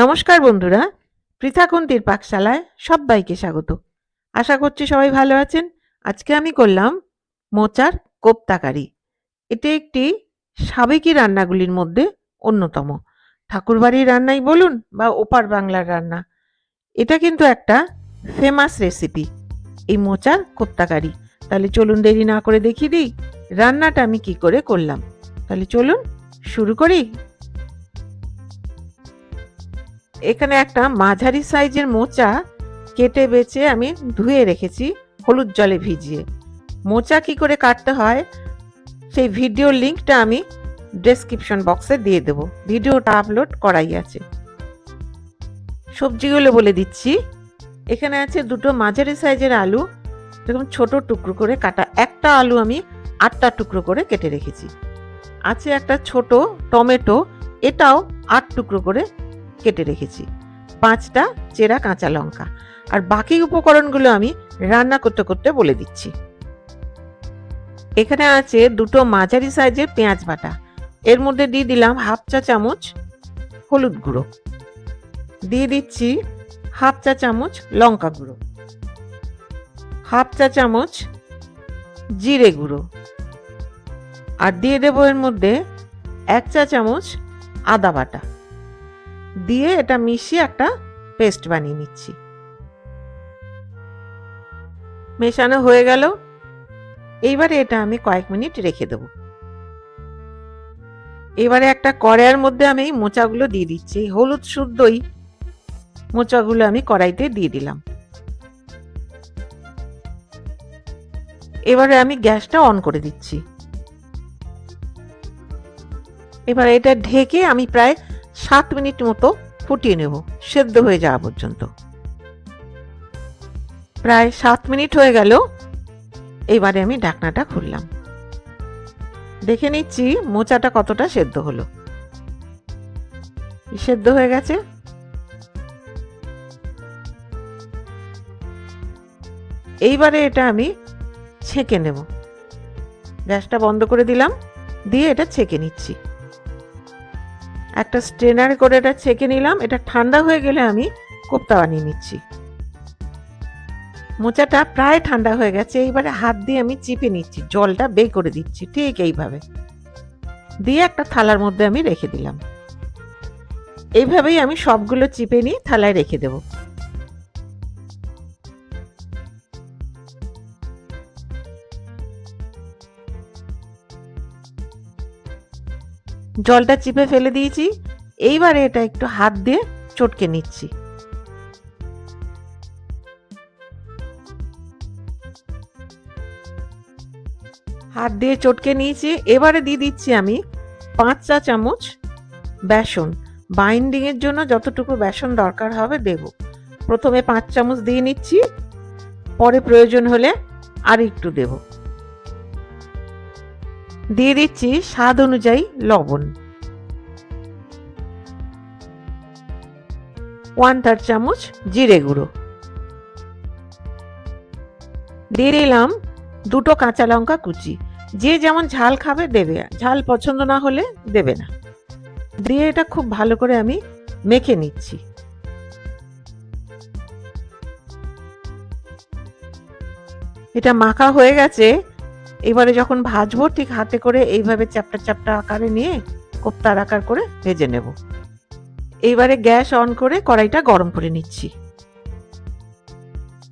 নমস্কার বন্ধুরা পৃথাকুন্তির পাকশালায় সবাইকে স্বাগত। আশা করছি সবাই ভালো আছেন। আজকে আমি করলাম মোচার কোপ্তাকারি। এটি একটি সাবেকি রান্নাগুলির মধ্যে অন্যতম। ঠাকুরবাড়ির রান্নাই বলুন বা ওপার বাংলার রান্না। এটা কিন্তু একটা ফেমাস রেসিপি এই মোচার কোপ্তাকারি। তাহলে চলুন দেরি না করে দেখিয়ে দিই রান্নাটা আমি কি করে করলাম। তাহলে চলুন শুরু করি। এখানে একটা মাঝারি সাইজের মোচা কেটে বেছে আমি ধুয়ে রেখেছি, হলুদ জলে ভিজিয়ে। মোচা কি করে কাটতে হয়, সেই ভিডিওর লিঙ্কটা আমি ডেসক্রিপশন বক্সে দিয়ে দেবো। ভিডিওটা আপলোড করাই আছে। সবজিগুলো বলে দিচ্ছি। এখানে আছে দুটো মাঝারি সাইজের আলু, এরকম ছোট টুকরো করে কাটা। একটা আলু আমি আটটা টুকরো করে কেটে রেখেছি। আছে একটা ছোট টমেটো, এটাও আট টুকরো করে কেটে রেখেছি। পাঁচটা চেরা কাঁচা লঙ্কা। আর বাকি উপকরণগুলো আমি রান্না করতে করতে বলে দিচ্ছি। এখানে আছে দুটো মাঝারি সাইজের পেঁয়াজ বাটা। এর মধ্যে দিয়ে দিলাম হাফ চা চামচ হলুদ গুঁড়ো। দিয়ে দিচ্ছি হাফ চা চামচ লঙ্কা গুঁড়ো। হাফ চা চামচ জিরে গুঁড়ো। আর দিয়ে দেবো এর মধ্যে এক চা চামচ আদা বাটা। দিয়ে এটা মিশিয়ে একটা পেস্ট বানিয়ে নিচ্ছি। মেশানো হয়ে গেল। এইবারে এটা আমি কয়েক মিনিট রেখে দেব। এবারে একটা কড়াইয়ের মধ্যে আমি এই মোচাগুলো দিয়ে দিচ্ছি। হলুদ শুদ্ধই মোচাগুলো আমি কড়াইতে দিয়ে দিলাম। এবারে আমি গ্যাসটা অন করে দিচ্ছি। এবার এটা ঢেকে আমি প্রায় সাত মিনিট মতো ফুটিয়ে নেব, সেদ্ধ হয়ে যাওয়া পর্যন্ত। প্রায় সাত মিনিট হয়ে গেল, এবারে আমি ঢাকনাটা খুললাম। দেখে নিচ্ছি মোচাটা কতটা সেদ্ধ হলো। সেদ্ধ হয়ে গেছে। এইবারে এটা আমি ছেঁকে নেব। গ্যাসটা বন্ধ করে দিলাম, দিয়ে এটা ছেঁকে নিচ্ছি। একটা স্ট্রেনার করে এটা ছেঁকে নিলাম। এটা ঠান্ডা হয়ে গেলে আমি কোপ্তা বানিয়ে নিচ্ছি। মোচাটা প্রায় ঠান্ডা হয়ে গেছে। এইবারে হাত দিয়ে আমি চিপে নিচ্ছি। জলটা বে করে দিচ্ছি। ঠিক এইভাবে। দিয়ে একটা থালার মধ্যে আমি রেখে দিলাম। এইভাবেই আমি সবগুলো চিপে নিয়ে থালায় রেখে দেব। জলটা চিপে ফেলে দিয়েছি। এইবারে এটা একটু হাত দিয়ে চটকে নিচ্ছি। হাত দিয়ে চটকে নিয়েছি। এবারে দিয়ে দিচ্ছি আমি পাঁচ চা চামচ বেসন। বাইন্ডিং এর জন্য যতটুকু বেসন দরকার হবে দেব। প্রথমে পাঁচ চামচ দিয়ে নিচ্ছি। পরে প্রয়োজন হলে আর একটু দেব। দিয়ে দিচ্ছি স্বাদ অনুযায়ী লবণ। ওয়ান থার্ড চামচ জিরে গুঁড়ো। দিয়ে দিলাম দুটো কাঁচা লঙ্কা কুচি। যে যেমন ঝাল খাবে দেবে, ঝাল পছন্দ না হলে দেবে না। দিয়ে এটা খুব ভালো করে আমি মেখে নিচ্ছি। এটা মাখা হয়ে গেছে এবারে যখন ভাজবো, ঠিক হাতে করে এইভাবে চ্যাপটা চ্যাপটা আকারে নিয়ে কোপ্তার আকার করে ভেজে নেব। এইবারে গ্যাস অন করে কড়াইটা গরম করে নিচ্ছি।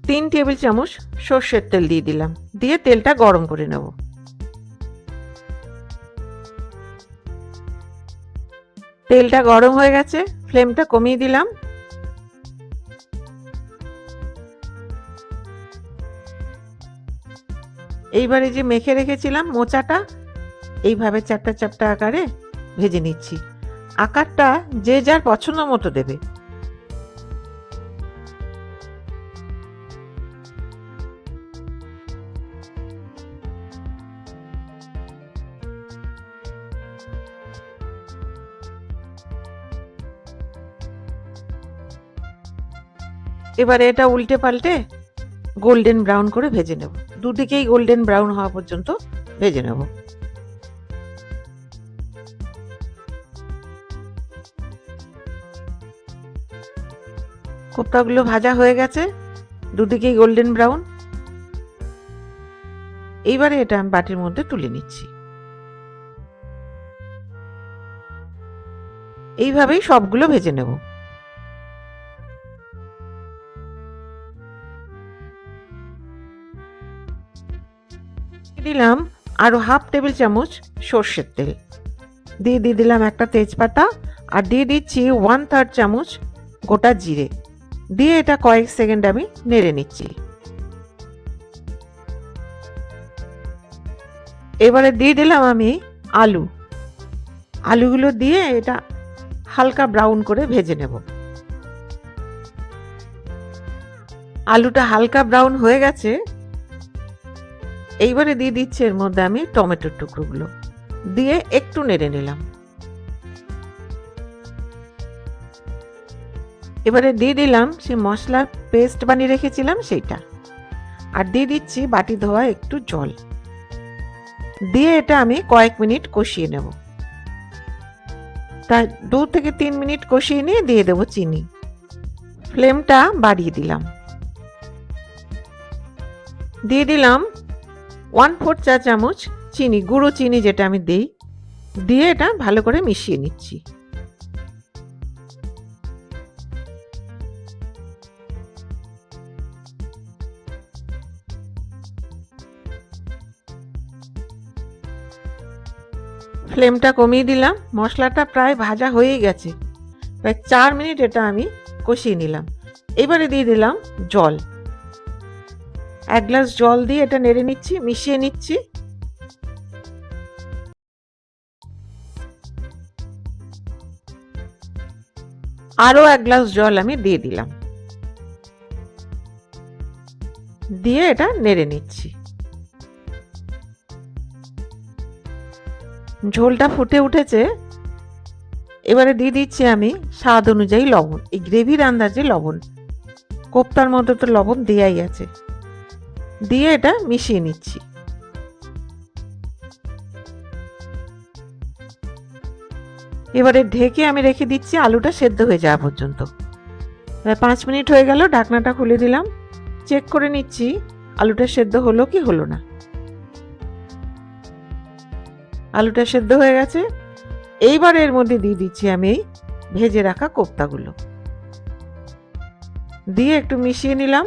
তিন টেবিল চামচ সর্ষের তেল দিয়ে দিলাম। দিয়ে তেলটা গরম করে নেব। তেলটা গরম হয়ে গেছে, ফ্লেমটা কমিয়ে দিলাম। এইবারে যে মেখে রেখেছিলাম মোচাটা, এইভাবে চ্যাপটা চ্যাপটা আকারে ভেজে নিচ্ছি। আকারটা যে যার পছন্দ মতো দেবে। এবারে এটা উল্টে পাল্টে গোল্ডেন ব্রাউন করে ভেজে নেব। দুদিকেই গোল্ডেন ব্রাউন হওয়া পর্যন্ত ভেজে নেব। কোপ্তাগুলো ভাজা হয়ে গেছে, দুদিকেই গোল্ডেন ব্রাউন এইবারে এটা আমি বাটির মধ্যে তুলে নিচ্ছি। এইভাবেই সবগুলো ভেজে নেব। দিলাম আরও হাফ টেবিল চামচ সর্ষের তেল। দিয়ে দিয়ে দিলাম একটা তেজপাতা আর দিয়ে দিচ্ছি ওয়ান থার্ড চামচ গোটা জিরে। দিয়ে এটা কয়েক সেকেন্ড আমি নেড়ে নিচ্ছি। এবারে দিয়ে দিলাম আমি আলু। আলুগুলো দিয়ে এটা হালকা ব্রাউন করে ভেজে নেব। আলুটা হালকা ব্রাউন হয়ে গেছে এইবারে দিয়ে দিচ্ছি এর মধ্যে আমি টমেটোর টুকরোগুলো। দিয়ে একটু নেড়ে নিলাম। এবারে দিয়ে দিলাম সে মশলার পেস্ট বানিয়ে রেখেছিলাম সেইটা। আর দিয়ে দিচ্ছি বাটি ধোয়া একটু জল। দিয়ে এটা আমি কয়েক মিনিট কষিয়ে নেব। তাই দু থেকে তিন মিনিট কষিয়ে নিয়ে দিয়ে দেবো চিনি। ফ্লেমটা বাড়িয়ে দিলাম। দিয়ে দিলাম ওয়ান ফোর চা চামচ চিনি, গুঁড়ো চিনি যেটা আমি দিই, দিয়ে এটা ভালো করে মিশিয়ে নিচ্ছি। ফ্লেমটা কমিয়ে দিলাম, মশলাটা প্রায় ভাজা হয়েই গেছে। প্রায় চার মিনিট এটা আমি কষিয়ে নিলাম। এবারে দিয়ে দিলাম জল। এক গ্লাস জল দিয়ে এটা নেড়ে নিচ্ছি, মিশিয়ে নিচ্ছি। আরও এক গ্লাস জল আমি দিয়ে দিলাম। দিয়ে এটা নেড়ে নিচ্ছি। ঝোলটা ফুটে উঠেছে। এবারে দিয়ে দিচ্ছি আমি স্বাদ অনুযায়ী লবণ। এই গ্রেভির আন্দাজে লবণ। কোপ্তার মধ্যে তো লবণ দেয়াই আছে। দিয়ে এটা মিশিয়ে নিচ্ছি। এবারে ঢেকে আমি রেখে দিচ্ছি, আলুটা সেদ্ধ হয়ে যাওয়া পর্যন্ত। পাঁচ মিনিট হয়ে গেল, ঢাকনাটা খুলে দিলাম। চেক করে নিচ্ছি, আলুটা সেদ্ধ হলো কি হলো না। আলুটা সেদ্ধ হয়ে গেছে। এইবার এর মধ্যে দিয়ে দিচ্ছি আমি এই ভেজে রাখা কোপ্তাগুলো। দিয়ে একটু মিশিয়ে নিলাম।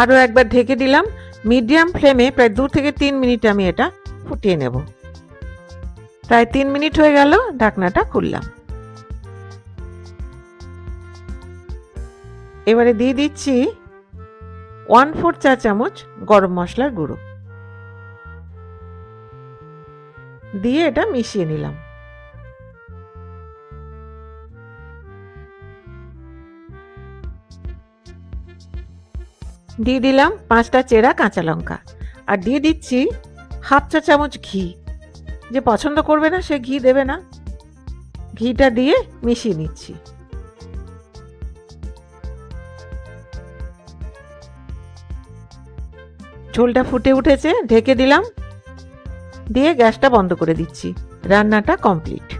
আরও একবার ঢেকে দিলাম। মিডিয়াম ফ্লেমে প্রায় দু থেকে তিন মিনিট আমি এটা ফুটিয়ে নেব। প্রায় তিন মিনিট হয়ে গেল, ঢাকনাটা খুললাম। এবারে দিয়ে দিচ্ছি ওয়ান ফোর চা চামচ গরম মশলার গুঁড়ো। দিয়ে এটা মিশিয়ে নিলাম। দিয়ে দিলাম পাঁচটা চেরা কাঁচা লঙ্কা। আর দিয়ে দিচ্ছি হাফ চা চামচ ঘি। যে পছন্দ করবে না সে ঘি দেবে না। ঘিটা দিয়ে মিশিয়ে নিচ্ছি। ঝোলটা ফুটে উঠেছে, ঢেকে দিলাম। দিয়ে গ্যাসটা বন্ধ করে দিচ্ছি। রান্নাটা কমপ্লিট।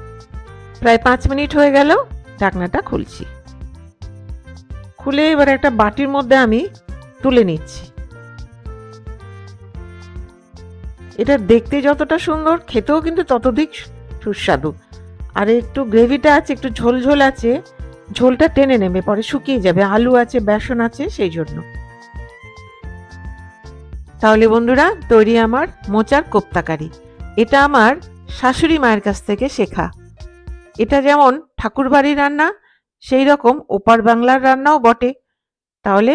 প্রায় পাঁচ মিনিট হয়ে গেল, ঢাকনাটা খুলছি। খুলে এবার একটা বাটির মধ্যে আমি তুলে নিচ্ছি। এটা দেখতে যতটা সুন্দর, খেতেও কিন্তু ততধিক সুস্বাদু। আর একটু গ্রেভিটা আছে, একটু ঝোল ঝোল আছে, ঝোলটা টেনে নেবে, পরে শুকিয়ে যাবে। আলু আছে, বেসন আছে, সেই জন্য। তাহলে বন্ধুরা, তৈরি আমার মোচার কোপ্তাকারি। এটা আমার শাশুড়ি মায়ের কাছ থেকে শেখা। এটা যেমন ঠাকুরবাড়ির রান্না, সেই রকম ওপার বাংলার রান্নাও বটে। তাহলে